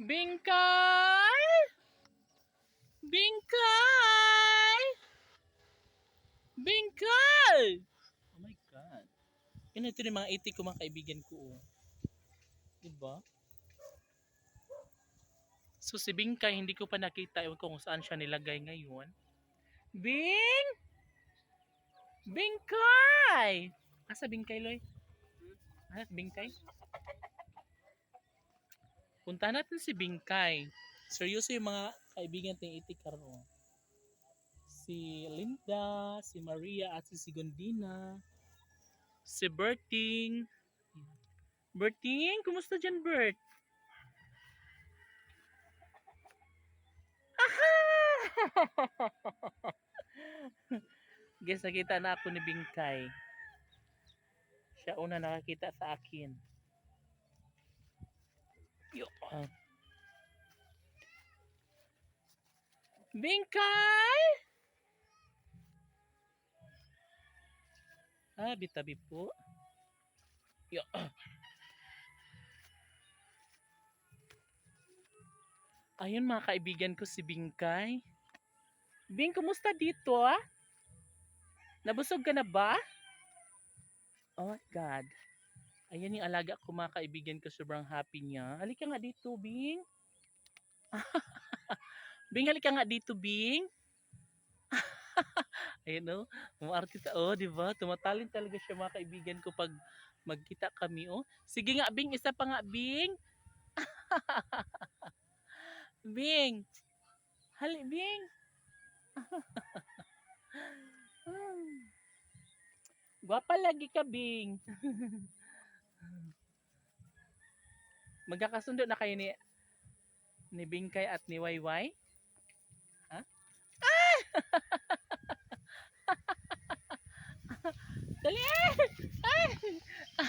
Bingkay! Bingkay! Bingkay! Oh my God. Yun ito yung mga itik ko mga kaibigan ko. Oh. Diba? So si Bingkay, hindi ko pa nakita ewan ko kung saan siya nilagay ngayon. Bing! Bingkay! Asa Bingkay, Loy? Ah, Bingkay? Punta natin si Bingkay. Seryoso yung mga kaibigan ting itik karon. Si Linda, si Maria at si Sigundina. Si Berting. Berting, kumusta dyan, Bert? Guys, nakita na ako ni Bingkay. Siya una nakakita sa akin. Yo. ah. Bingkay! Ah, bitabi po. Yo. ah. Ayun mga kaibigan ko si Bingkay. Bing, kumusta dito ah? Nabusog ka na ba? Oh my God. Ayan yung alaga ko mga kaibigan ko. Sobrang happy niya. Halika nga dito, Bing. Bing, halika nga dito, Bing. Ayan o. Umaarte ta. Oh, di ba? Tumatalin talaga siya mga kaibigan ko pag magkita kami. Oh. Sige nga, Bing. Isa pa nga, Bing. Bing. Hali, Bing. Gwapa lagi ka, Bing. Magkakasundo na kayo ni ni Bingkay at ni Wayway? Ha? Ah! Dali! Ah!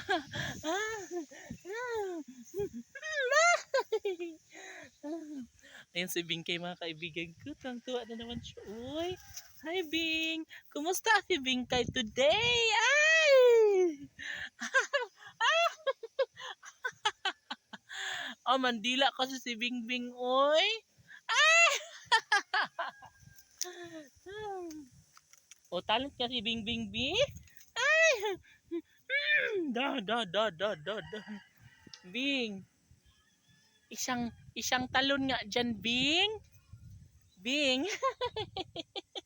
Ayun si Bingkay mga kaibigan ko. Tuwang-tuwa na naman siya. Uy! Hi Bing! Kumusta si Bingkay today? Ay! oh, mandila kasi si Bingbing, oy. Ay! o, talent ka si Bingbing, B? Ay! Da, da, da, da, da, da. Bing! Isang, isang talon nga dyan, Bing! Bing!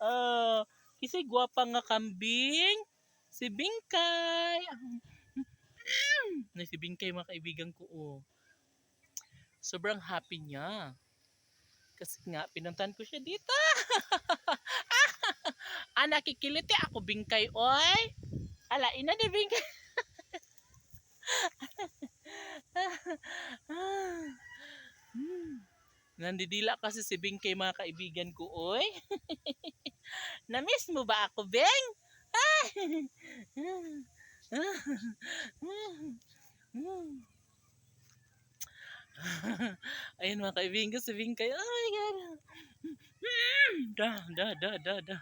Oh, kasi gwapa nga kambing. Si Bingkay. Na si Bingkay mga kaibigan ko oh. Sobrang happy niya. Kasi nga pinuntan ko siya dito. ah, nakikiliti ako Bingkay oy. Ala, ina ni Bingkay. Nandidila kasi si Bingkay mga kaibigan ko oy. Na-miss mo ba ako, Beng? Ayun mga kaibigan si Bingkay. Oh my God. Da, da, da, da, da.